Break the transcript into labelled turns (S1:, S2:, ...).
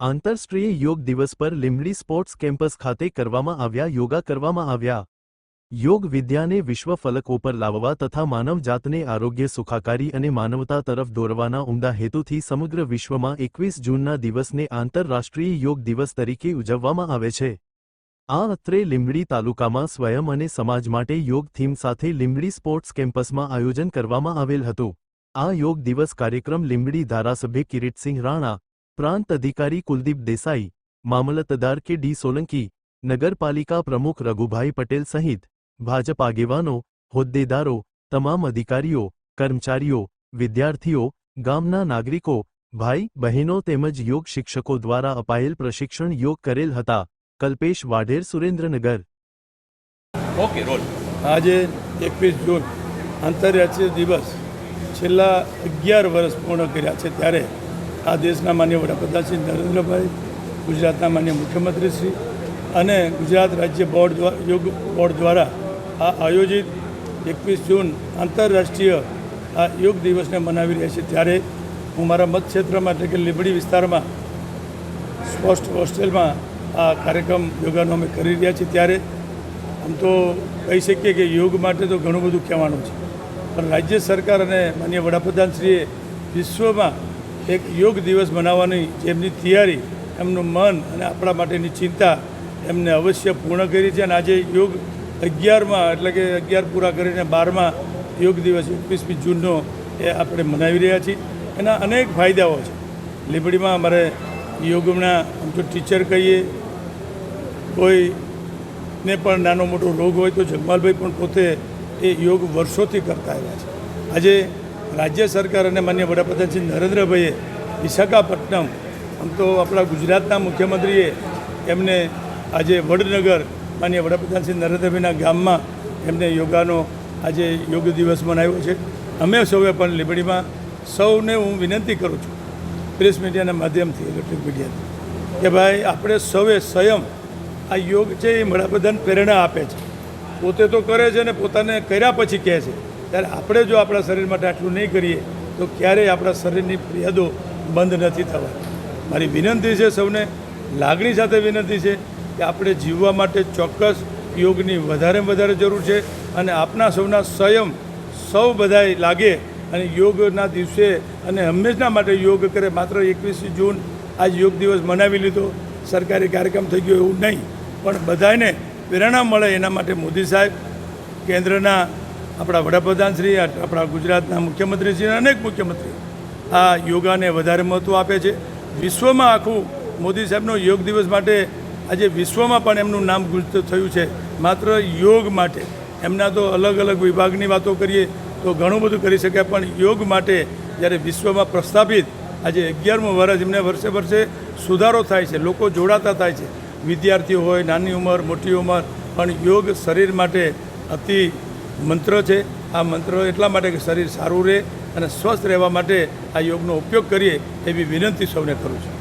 S1: આંતરરાષ્ટ્રીય યોગ દિવસ પર લીંબડી સ્પોર્ટ્સ કેમ્પસ ખાતે કરવામાં આવ્યા યોગા કરવામાં આવ્યા. યોગ વિદ્યાને વિશ્વ ફલકો પર લાવવા તથા માનવજાતને આરોગ્ય સુખાકારી અને માનવતા તરફ દોરવાના ઉમદા હેતુથી સમગ્ર વિશ્વમાં એકવીસ જૂનના દિવસને આંતરરાષ્ટ્રીય યોગ દિવસ તરીકે ઉજવવામાં આવે છે. આ અત્રે લીંબડી તાલુકામાં સ્વયં અને સમાજ માટે યોગ થીમ સાથે લીંબડી સ્પોર્ટ્સ કેમ્પસમાં આયોજન કરવામાં આવેલ હતું. આ યોગ દિવસ કાર્યક્રમ લીંબડી ધારાસભ્ય કિરીટસિંહ રાણા પ્રાંત અધિકારી કુલદીપ દેસાઈ મામલતદાર કે ડી સોલંકી નગરપાલિકા પ્રમુખ રઘુભાઈ પટેલ સહિત ભાજપ આગેવાનો હોદ્દેદારો તમામ અધિકારીઓ કર્મચારીઓ વિદ્યાર્થીઓ ગામના નાગરિકો ભાઈ બહેનો તેમજ યોગ શિક્ષકો દ્વારા અપાયેલ પ્રશિક્ષણ યોગ કરેલ હતા. કલ્પેશ વાઢેર સુરેન્દ્રનગર.
S2: Okay roll.
S3: આજે એકવીસ જૂન આંતરરાષ્ટ્રીય દિવસ. છેલ્લા અગિયાર વર્ષ પૂર્ણ કર્યા છે ત્યારે આ દેશના માન્ય વડાપ્રધાન શ્રી નરેન્દ્રભાઈ, ગુજરાતના માન્ય મુખ્યમંત્રી શ્રી અને ગુજરાત રાજ્ય બોર્ડ દ્વારા યોગ બોર્ડ દ્વારા આ આયોજિત એકવીસ જૂન આંતરરાષ્ટ્રીય આ યોગ દિવસને મનાવી રહ્યા છે. ત્યારે હું મારા મત ક્ષેત્રમાં એટલે કે લીંબડી વિસ્તારમાં સ્પોસ્ટ હોસ્ટેલમાં આ કાર્યક્રમ યોગાનો અમે કરી રહ્યા છીએ. ત્યારે આમ તો કહી શકીએ કે યોગ માટે તો ઘણું બધું કહેવાનું છે. પણ રાજ્ય સરકાર અને માન્ય વડાપ્રધાનશ્રીએ વિશ્વમાં એક યોગ દિવસ મનાવવાની જેમની તૈયારી, એમનું મન અને આપણા માટેની ચિંતા એમને અવશ્ય પૂર્ણ કરી છે. અને આજે યોગ અગિયારમાં, એટલે કે અગિયાર પૂરા કરીને બારમાં યોગ દિવસ એકવીસમી જૂનનો એ આપણે મનાવી રહ્યા છીએ. એના અનેક ફાયદાઓ છે. લીંબડીમાં અમારે યોગના આમ તો ટીચર કહીએ, કોઈને પણ નાનો મોટો રોગ હોય તો જગમાલભાઈ પણ પોતે એ યોગ વર્ષોથી કરતા આવ્યા છે. આજે રાજ્ય સરકાર અને માન્ય વડાપ્રધાન શ્રી નરેન્દ્રભાઈએ વિશાખાપટ્ટનમ, આમ તો આપણા ગુજરાતના મુખ્યમંત્રીએ એમને આજે વડનગર માન્ય વડાપ્રધાન શ્રી નરેન્દ્રભાઈના ગામમાં એમને યોગાનો આજે યોગ દિવસ મનાવ્યો છે. અમે સૌએ પણ લીંબડીમાં સૌને હું વિનંતી કરું છું પ્રેસ મીડિયાના માધ્યમથી ઇલેક્ટ્રિક મીડિયાથી કે ભાઈ આપણે સૌએ સ્વયં આ યોગ છે એ વડાપ્રધાન પ્રેરણા આપે છે. પોતે તો કરે છે ને પોતાને કર્યા પછી કહે છે. ત્યારે આપણે જો આપણા શરીર માટે આટલું નહીં કરીએ, તો ક્યારેય આપણા શરીરની ફરિયાદો બંધ નથી થવાની. મારી વિનંતી છે સૌને, લાગણી સાથે વિનંતી છે કે આપણે જીવવા માટે ચોક્કસ યોગની વધારેમાં વધારે જરૂર છે અને આપના સૌના સ્વયં સૌ બધાય લાગે અને યોગના દિવસે અને હંમેશના માટે યોગ કરે. માત્ર એકવીસમી જૂન આજ યોગ દિવસ મનાવી લીધો. સરકારી કાર્યક્રમ થઈ ગયો એવું નહીં. પણ બધાને પ્રેરણા મળે એના માટે મોદી સાહેબ, કેન્દ્રના આપણા વડાપ્રધાન શ્રી, આપણા ગુજરાતના મુખ્યમંત્રી શ્રી અનેક મુખ્યમંત્રી આ યોગાને વધારે મહત્ત્વ આપે છે. વિશ્વમાં આખું મોદી સાહેબનો યોગ દિવસ માટે આજે વિશ્વમાં પણ એમનું નામ ગુજતું થયું છે. માત્ર યોગ માટે, એમના તો અલગ અલગ વિભાગની વાતો કરીએ તો ઘણું બધું કરી શકાય, પણ યોગ માટે જ્યારે વિશ્વમાં પ્રસ્થાપિત, આજે અગિયારમું વર્ષ એમને વર્ષે વર્ષે સુધારો થાય છે, લોકો જોડાતા થાય છે. વિદ્યાર્થીઓ હોય, નાની ઉંમર, મોટી ઉંમર, પણ યોગ શરીર માટે અતિ મંત્ર છે. આ મંત્ર એટલા માટે કે શરીર સારું રહે અને સ્વસ્થ રહેવા માટે આ યોગનો ઉપયોગ કરીએ એવી વિનંતી સૌને કરું છું.